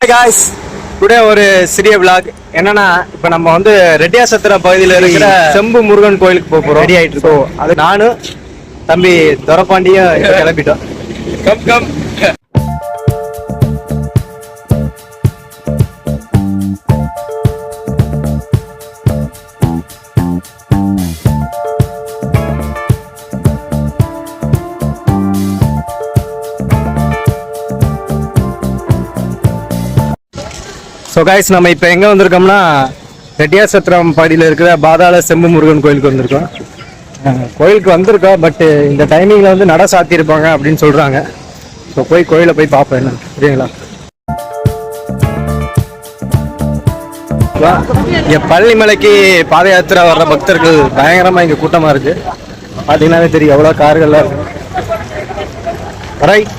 Guys today ஒரு சிறிய vlog என்னன்னா இப்போ நம்ம வந்து ரெட்டியாசத்திரம் பகுதியில் இருக்கிற செம்பு முருகன் கோயிலுக்கு போக போறோம். ரெடி ஆயிட்டு இருக்கோம். அது நானும் தம்பி துரப்பாண்டியும் கிளம்பிட்டோம். கம் கம் ஸோ காய்ஸ் நம்ம இப்போ எங்கே வந்திருக்கோம்னா ரெட்டியாசத்திரம் பாடியில் இருக்கிற பாதாள செம்பு முருகன் கோயிலுக்கு வந்திருக்கோம். கோயிலுக்கு வந்திருக்கோம் பட்டு இந்த டைமிங்கில் வந்து நட சாத்தியிருப்பாங்க அப்படின்னு சொல்கிறாங்க ஸோ போய் கோயிலை போய் பார்ப்போம் என்ன சரிங்களா இங்கே பள்ளிமலைக்கு பாத யாத்திரை வர்ற பக்தர்கள் பயங்கரமாக இங்கே கூட்டமாக இருக்கு. பார்த்தீங்கன்னாவே தெரியும் எவ்வளோ கார்கள்லாம் இருக்கு. ரைட்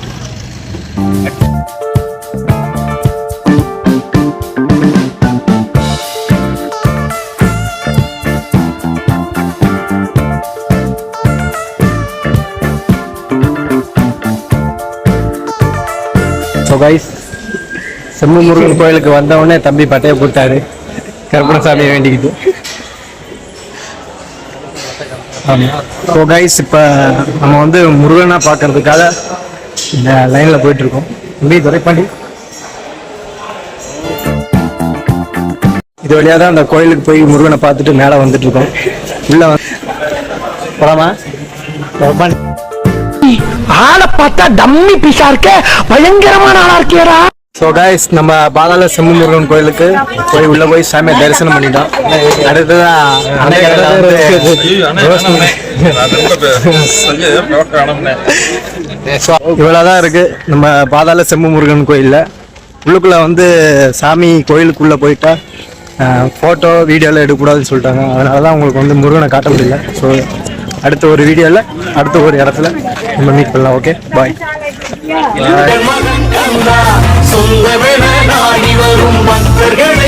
ஸோ கைஸ் செம்மு முருகன் கோயிலுக்கு வந்தவுடனே தம்பி பட்டையை போட்டாரு கருப்பணசாமியை வேண்டிக்கிட்டு. ஸோ கைஸ் இப்போ நம்ம வந்து முருகனாக பார்க்கறதுக்காக இந்த லைனில் போயிட்டுருக்கோம். தம்பி துரைப்பாண்டி இது வழியாக தான் அந்த கோயிலுக்கு போய் முருகனை பார்த்துட்டு மேலே வந்துட்டுருக்கோம். உள்ளே வந்து போலாமா? துரைப்பாண்டி ஆளை பார்த்தா டம்மி பீஸா இருக்க பயங்கரமான ஆளா இருக்கியடா ஸோ கைஸ் நம்ம பாதாள செம்மு முருகன் கோயிலுக்கு போய் உள்ள போய் சாமியை தரிசனம் பண்ணிட்டோம். அடுத்ததான் இவ்வளோதான் இருக்கு. நம்ம பாதாள செம்மு முருகன் கோயிலில். உள்ளுக்குள்ள வந்து சாமி கோயிலுக்குள்ள போயிட்டா ஃபோட்டோ வீடியோலாம் எடுக்கக்கூடாதுன்னு சொல்லிட்டாங்க. அதனால தான் உங்களுக்கு வந்து முருகனை காட்ட முடியல. ஸோ அடுத்த ஒரு வீடியோவில் அடுத்த ஒரு இடத்துல நம்ம மீட் பண்ணலாம் ஓகே பாய் சொந்த நாடி வரும் பக்தர்களை